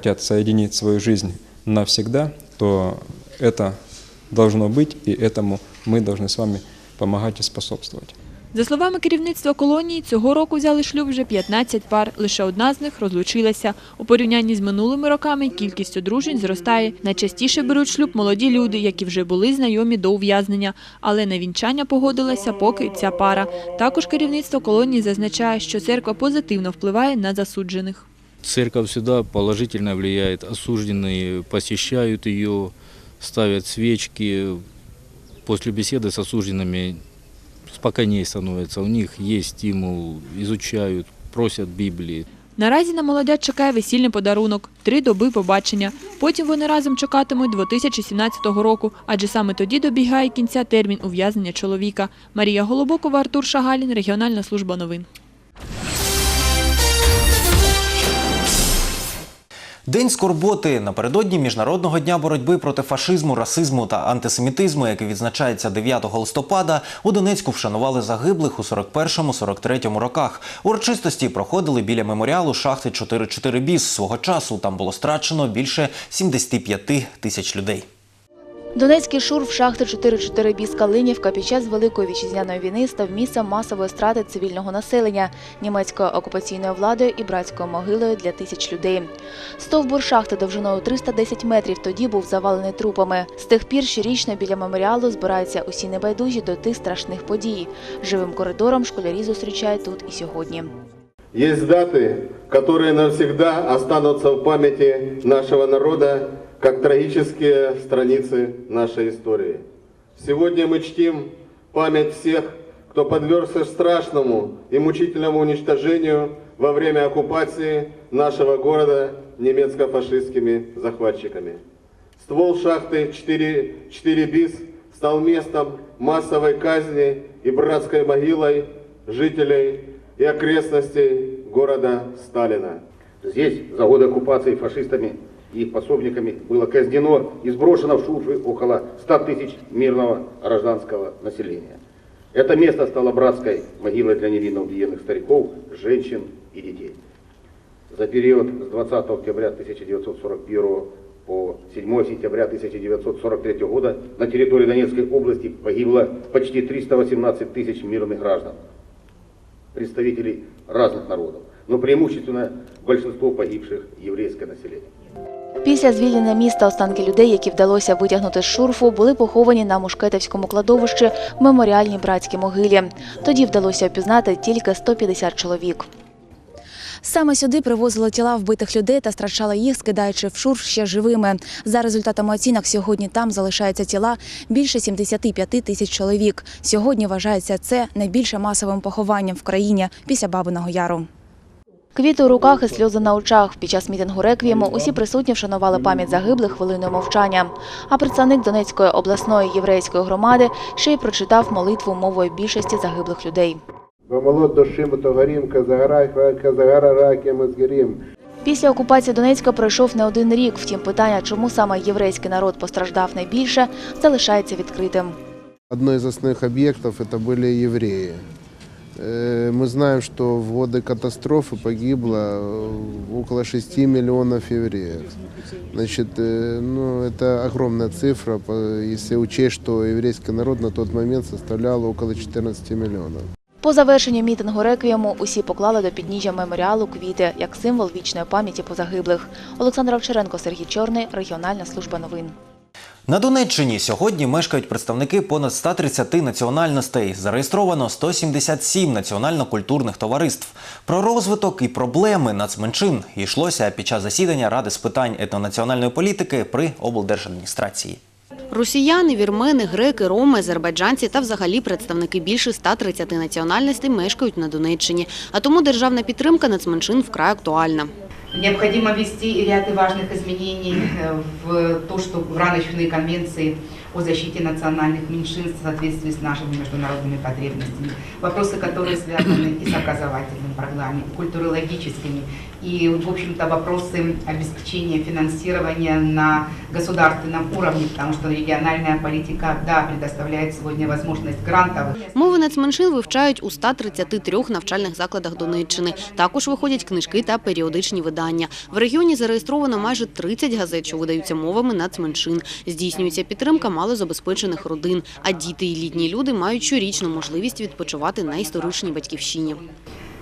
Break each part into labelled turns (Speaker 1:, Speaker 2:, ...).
Speaker 1: хотят соединить свою жизнь навсегда, то это должно быть, и этому мы должны с вами помогать и способствовать.
Speaker 2: За словами керівництва колонії, цього року взяли шлюб вже 15 пар. Лише одна з них розлучилася. У порівнянні з минулими роками кількість одружень зростає. Найчастіше беруть шлюб молоді люди, які вже були знайомі до ув'язнення. Але на вінчання погодилася поки ця пара. Також керівництво колонії зазначає, що церква позитивно впливає на засуджених.
Speaker 3: Церковь всегда положительно влияет. Осужденные посещают ее, ставят свечки. После беседы с осужденными спокойнее становится. У них есть стимул, изучают, просят Библии.
Speaker 2: Наразі на молодят чекає весільний подарунок – три доби побачення. Потім вони разом чекатимуть 2017 року, адже саме тоді добігає кінця термін ув'язнення чоловіка. Марія Голобокова, Артур Шагалін, Регіональна служба новин.
Speaker 4: День скорботи напередодні міжнародного дня боротьби проти фашизму, расизму та антисемітизму, який відзначається 9 листопада, у Донецьку вшанували загиблих у 41-43 роках. Урочистості проходили біля меморіалу шахти 44 біс. Свого часу там було страчено більше 75 тисяч людей.
Speaker 5: Донецький шурф шахти 44 біс під час Великої вітчизняної війни став місцем масової страти цивільного населення, німецькою окупаційною владою і братською могилою для тисяч людей. Стовбур шахти довжиною 310 метрів тоді був завалений трупами. З тих пір щорічно біля меморіалу збираються усі небайдужі до тих страшних подій. Живим коридором школярі зустрічають тут і сьогодні.
Speaker 6: Есть даты, которые навсегда останутся в памяти нашего народа, как трагические страницы нашей истории. Сегодня мы чтим память всех, кто подвергся страшному и мучительному уничтожению во время оккупации нашего города немецко-фашистскими захватчиками. Ствол шахты 4, 4 БИС стал местом массовой казни и братской могилой жителей и окрестностей города Сталина.
Speaker 7: Здесь за годы оккупации фашистами их пособниками было казнено и сброшено в шурфы около 100 тысяч мирного гражданского населения. Это место стало братской могилой для невинно убиенных стариков, женщин и детей. За период с 20 октября 1941 по 7 сентября 1943 года на территории Донецкой области погибло почти 318 тысяч мирных граждан, представителей разных народов, но преимущественно большинство погибших еврейское население.
Speaker 5: Після звільнення міста останки людей, які вдалося витягнути з шурфу, були поховані на Мушкетівському кладовищі в меморіальній братській могилі. Тоді вдалося опізнати тільки 150 чоловік. Саме сюди привозили тіла вбитих людей та страчали їх, скидаючи в шурф ще живими. За результатами оцінок, сьогодні там залишаються тіла більше 75 тисяч чоловік. Сьогодні вважається це найбільше масовим похованням в країні після Бабиного Яру. Квіти у руках і сльози на очах. Під час мітингу реквієму усі присутні вшанували пам'ять загиблих хвилиною мовчання. А представник Донецької обласної єврейської громади ще й прочитав молитву мовою більшості загиблих людей.
Speaker 6: Помолот душим Тогарим, Казагара, Казагара, Ракем, Изгирим.
Speaker 5: Після окупації Донецька пройшов не один рік. Втім, питання, чому саме єврейський народ постраждав найбільше, залишається відкритим.
Speaker 8: Одно из основных объектов это были евреи. Э, Мы знаем, что в годы катастрофы погибло э, около 6 миллионов евреев. Значит, э, ну, это огромная цифра, по- если учесть, что еврейский народ на тот момент составлял около 14 миллионов.
Speaker 5: По завершенню мітингу реквієму усі поклали до підніжжя меморіалу квіти як символ вічної пам'яті позагиблих. Олександр Овчаренко, Сергій Чорний, Регіональна служба новин.
Speaker 4: На Донеччині сьогодні мешкають представники понад 130 національностей. Зареєстровано 177 національно-культурних товариств. Про розвиток і проблеми нацменшин йшлося під час засідання Ради з питань етнонаціональної політики при облдержадміністрації.
Speaker 9: Росіяни, вірмени, греки, роми, азербайджанці та взагалі представники більше 130 національностей мешкають на Донеччині. А тому державна підтримка нацменшин вкрай актуальна.
Speaker 10: Необходимо ввести ряд важных изменений э, в то, что в рамочные конвенции о защите национальных меньшинств в соответствии с нашими международными потребностями. Вопросы, которые связаны и с образовательной программой, и культурологическими, и, в общем-то, вопросы обеспечения финансирования на государственном уровне, потому что региональная политика, да, предоставляет сегодня возможность грантов.
Speaker 9: Мови нацменшин вивчають у 133 навчальних закладах Донеччини. Також виходять книжки та періодичні видання. В регіоні зареєстровано майже 30 газет, що видаються мовами нацменшин. Здійснюється підтримка малозабезпечених родин, а діти і літні люди мають щорічну можливість відпочивати на історичній батьківщині.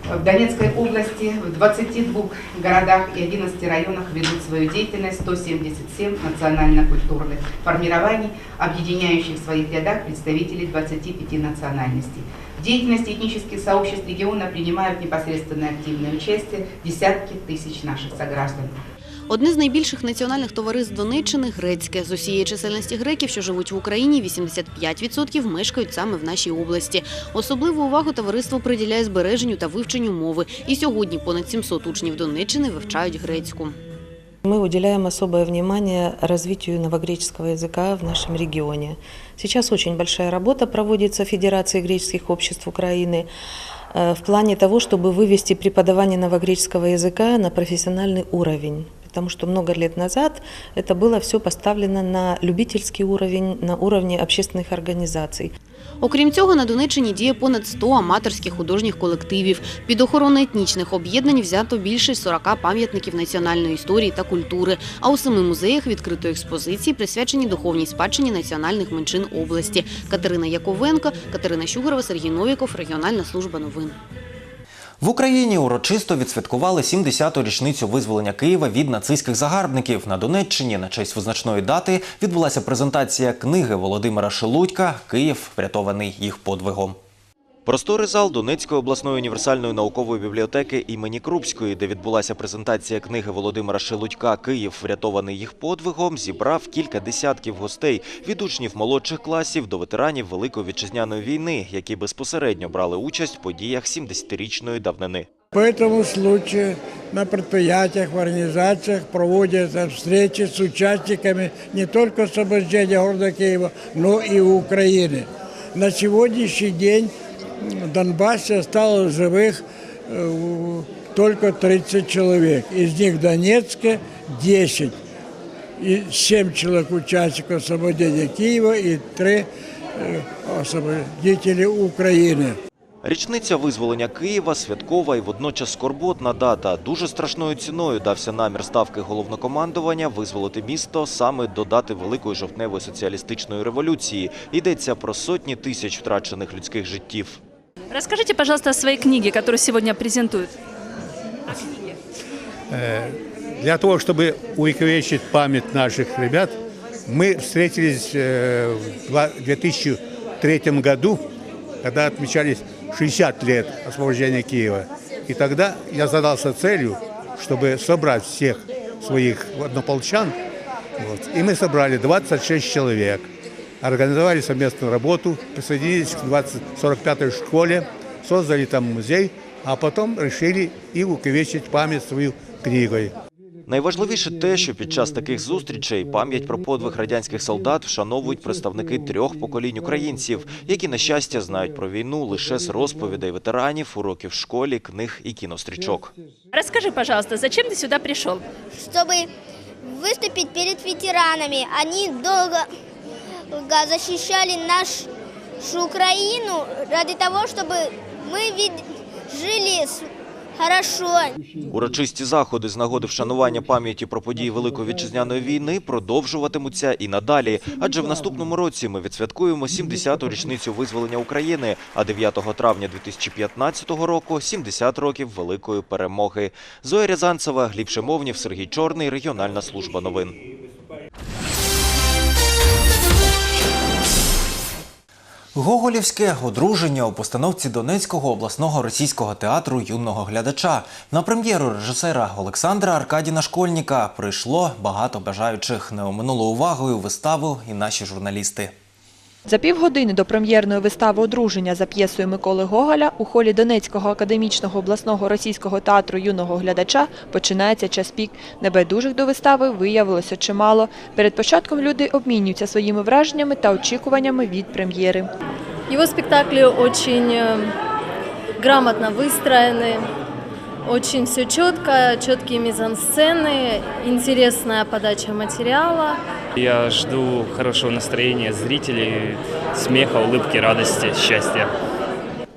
Speaker 10: В Донецкой области в 22 городах и 11 районах ведут свою деятельность 177 национально-культурных формирований, объединяющих в своих рядах представителей 25 национальностей. В деятельности этнических сообществ региона принимают непосредственное активное участие десятки тысяч наших сограждан.
Speaker 9: Одне з найбільших національних товариств Донеччини – грецьке. З усієї чисельності греків, що живуть в Україні, 85% мешкають саме в нашій області. Особливу увагу товариство приділяє збереженню та вивченню мови. І сьогодні понад 700 учнів Донеччини вивчають грецьку.
Speaker 11: Мы уделяем особое внимание развитию новогреческого языка в нашем регионе. Сейчас очень большая работа проводится Федерацией греческих обществ Украины э, в плане того, чтобы вывести преподавание новогреческого языка на профессиональный уровень. Потому что много лет назад это было все поставлено на любительский уровень, на уровне общественных организаций.
Speaker 9: Окрім цього, на Донеччині діє понад 100 аматорських художніх колективів. Під охорону етнічних об'єднань взято більше 40 пам'ятників національної історії та культури. А у семи музеях відкрито експозиції, присвячені духовній спадщині національних меншин області. Катерина Яковенко, Катерина Щугорова, Сергій Новіков, Регіональна служба новин.
Speaker 4: В Україні урочисто відсвяткували 70-ту річницю визволення Києва від нацистських загарбників. На Донеччині на честь визначної дати відбулася презентація книги Володимира Шелудька Київ врятований їх подвигом. Просторий зал Донецької обласної універсальної наукової бібліотеки імені Крупської, де відбулася презентація книги Володимира Шелудька Київ врятований їх подвигом, зібрав кілька десятків гостей від учнів молодших класів до ветеранів Великої вітчизняної війни, які безпосередньо брали участь в подіях 70-річної давнини.
Speaker 12: По этому случаю на предприятиях, в организациях проводятся встречи с участниками не только освобождения города Киева, но и Украины. На сегодняшний день Донбассе осталось живых э, только 30 человек. Из них в Донецке 10. И 7 человек участников освобождения Киева и 3 освободители Украины.
Speaker 4: Річниця визволення Києва святкова і водночас скорботна дата. Дуже страшною ціною дався намір ставки головнокомандування визволити місто саме до дати Великої жовтневої соціалістичної революції. Йдеться про сотні тисяч втрачених людських життів.
Speaker 13: Расскажите, пожалуйста, о своей книге, которую сегодня презентуют.
Speaker 14: Э, Для того, чтобы увековечить память наших ребят, мы встретились э, в два- 2003 году, когда отмечались 60 лет освобождения Киева. И тогда я задался целью, чтобы собрать всех своих однополчан. Вот. И мы собрали 26 человек, организовали совместную работу, присоединились к 20 45-й школе, создали там музей, а потом решили и увековечить память свою книгой.
Speaker 4: Найважливіше те, що під час таких зустрічей пам'ять про подвиг радянських солдат вшановують представники трьох поколінь українців, які, на щастя, знають про війну лише з розповідей ветеранів, уроків в школі, книг і кінострічок.
Speaker 13: Расскажи, пожалуйста, зачем ты сюда пришел?
Speaker 15: чтобы выступить перед ветеранами. Они долго долго защищали нашу Украину ради того, чтобы мы жили хорошо.
Speaker 4: Урочисті заходи з нагоди вшанування пам'яті про події Великої вітчизняної війни продовжуватимуться і надалі. Адже в наступному році ми відсвяткуємо 70-ту річницю визволення України, а 9 травня 2015 року – 70 років Великої перемоги. Зоя Рязанцева, Гліб Шимовнів, Сергій Чорний, Регіональна служба новин. Гоголівське одруження у постановці Донецького обласного російського театру юного глядача. На прем'єру режисера Олександра Аркадіна Школьніка прийшло багато бажаючих. Не оминуло увагою виставу і наші журналісти.
Speaker 2: За півгодини до прем'єрної вистави «Одруження» за п'єсою Миколи Гоголя у холі Донецького академічного обласного російського театру юного глядача починається час пік. Небайдужих до вистави виявилося чимало. Перед початком люди обмінюються своїми враженнями та очікуваннями від прем'єри.
Speaker 16: Его спектакли очень э, грамотно выстроены, Очень все четко, четкие мизансцены, интересная подача материала.
Speaker 17: Я жду хорошего настроения зрителей, смеха, улыбки, радости, счастья.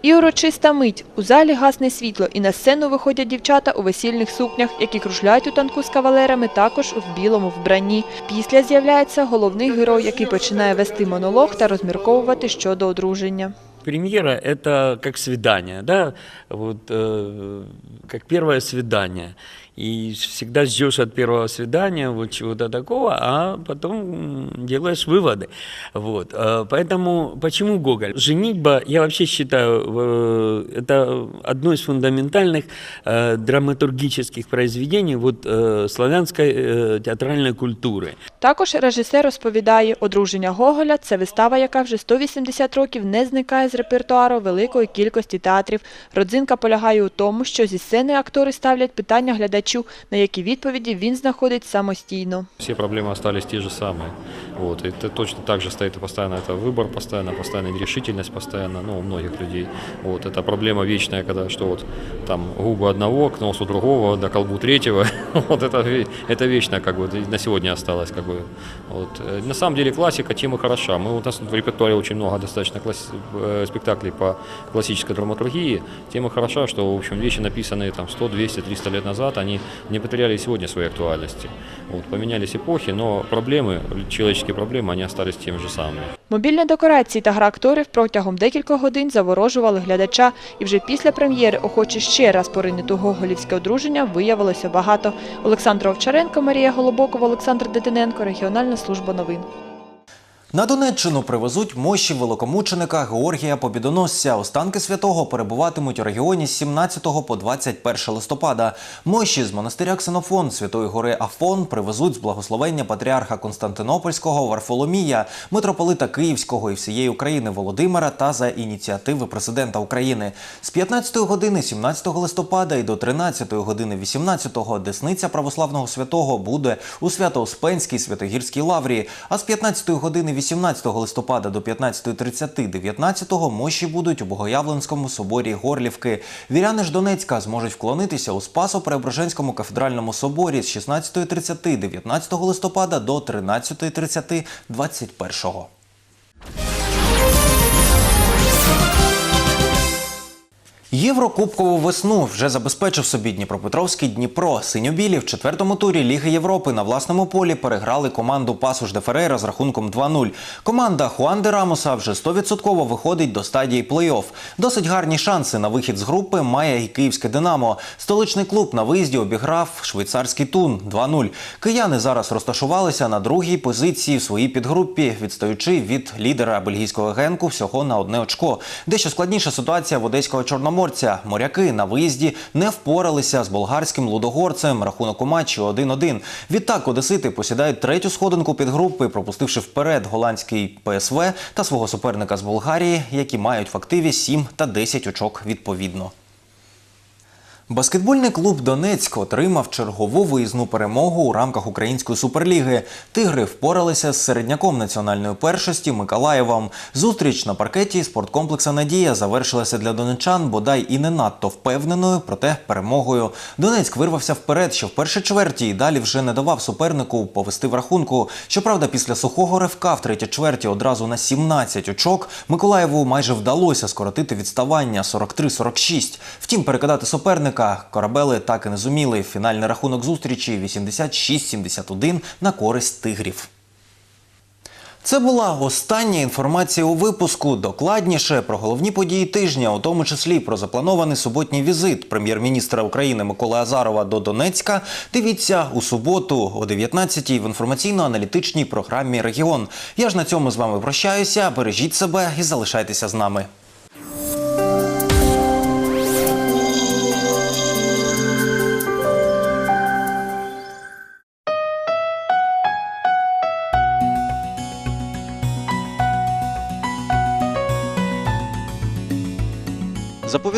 Speaker 2: І урочиста мить. У залі гасне світло, і на сцену виходять дівчата у весільних сукнях, які кружляють у танку з кавалерами також в білому вбранні. Після з'являється головний герой, який починає вести монолог та розмірковувати щодо одруження.
Speaker 18: Премьера – это как свидание, да, вот э, как первое свидание И всегда ждешь от первого свидания вот чего-то такого, а потом м, делаешь выводы. Вот. э, Поэтому почему Гоголь? Женитьба, я вообще считаю, э, это одно из фундаментальных э, драматургических произведений вот, э, славянской э, театральной культуры.
Speaker 2: Також режисер розповідає, одруження Гоголя – це вистава, яка вже 180 років не зникає з репертуару великої кількості театрів. Родзинка полягає у тому, що зі сцени актори ставлять питання глядачу, на які відповіді він знаходить самостійно.
Speaker 19: Все проблемы остались те же самые. Вот. И это точно так же стоит и постоянно это выбор, постоянно, постоянно нерешительность, постоянно, ну, у многих людей. Вот. Это проблема вечная, когда что вот там губы одного, к носу другого, до колбу третьего. вот это, ве- это вечно как бы и на сегодня осталось. Как бы. вот. Э, На самом деле классика тем и хороша. Мы, у нас в репертуаре очень много достаточно класс- э, спектаклей по классической драматургии. Тем и хороша, что в общем вещи, написанные там 100, 200, 300 лет назад, они не потеряли сегодня своей актуальности. Вот. Поменялись эпохи, но проблемы, человеческие проблемы, они остались теми же самыми.
Speaker 2: Мобільні декорації та гра акторів протягом декількох годин заворожували глядача, і вже після прем'єри охочі ще раз поринути у гоголівське одруження виявилося багато. Олександр Овчаренко, Марія Голобокова, Олександр Детиненко, Регіональна служба новин.
Speaker 4: На Донеччину привезуть мощі великомученика Георгія Побідоносця. Останки святого перебуватимуть у регіоні з 17 по 21 листопада. Мощі з монастиря Ксенофон Святої гори Афон привезуть з благословення патріарха Константинопольського Варфоломія, митрополита Київського і всієї України Володимира та за ініціативи президента України. З 15 години 17 листопада і до 13 години 18-го Десниця православного святого буде у Свято-Успенській Святогірській лаврі, а з 15 години 18 листопада до 15.30 19 мощі будуть у Богоявленському соборі Горлівки. Віряни ж Донецька зможуть вклонитися у Спасо-Преображенському кафедральному соборі з 16.30 19 листопада до 13.30 21. Єврокубкову весну вже забезпечив собі Дніпропетровський Дніпро. Синьо-білі в четвертому турі Ліги Європи на власному полі переграли команду Пасуш де Ферейра з рахунком 2-0. Команда Хуан де Рамоса вже 100% виходить до стадії плей-офф. Досить гарні шанси на вихід з групи має і київське Динамо. Столичний клуб на виїзді обіграв швейцарський Тун 2-0. Кияни зараз розташувалися на другій позиції в своїй підгрупі, відстаючи від лідера бельгійського генку всього на одне очко. Дещо складніша ситуація в одеського чорноморця. Моряки на виїзді не впоралися з болгарським лудогорцем. Рахунок у матчі 1-1. Відтак одесити посідають третю сходинку підгрупи, пропустивши вперед голландський ПСВ та свого суперника з Болгарії, які мають в активі 7 та 10 очок відповідно. Баскетбольний клуб Донецьк отримав чергову виїзну перемогу у рамках Української суперліги. Тигри впоралися з середняком національної першості Миколаєвом. Зустріч на паркеті спорткомплекса Надія завершилася для донечан бодай і не надто впевненою, проте перемогою. Донецьк вирвався вперед, що в першій чверті і далі вже не давав супернику повести в рахунку. Щоправда, після сухого ривка в третій чверті одразу на 17 очок Миколаєву майже вдалося скоротити відставання 43-46. Втім, перекидати суперника корабели так і не зуміли. Фінальний рахунок зустрічі 86-71 на користь тигрів. Це була остання інформація у випуску. Докладніше про головні події тижня, у тому числі про запланований суботній візит прем'єр-міністра України Миколи Азарова до Донецька. Дивіться у суботу о 19-й в інформаційно-аналітичній програмі Регіон. Я ж на цьому з вами прощаюся. Бережіть себе і залишайтеся з нами.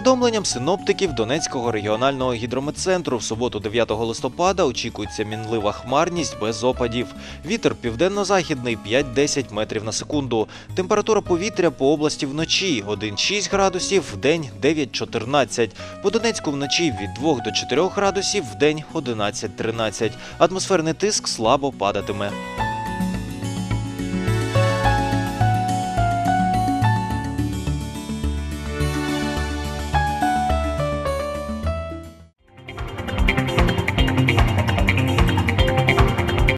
Speaker 4: Повідомленням синоптиків Донецького регіонального гідрометцентру, в суботу 9 листопада очікується мінлива хмарність без опадів. Вітер південно-західний 5-10 метрів на секунду. Температура повітря по області вночі 1-6 градусів, вдень 9-14. По Донецьку вночі від 2 до 4 градусів, вдень 11-13. Атмосферний тиск слабо падатиме.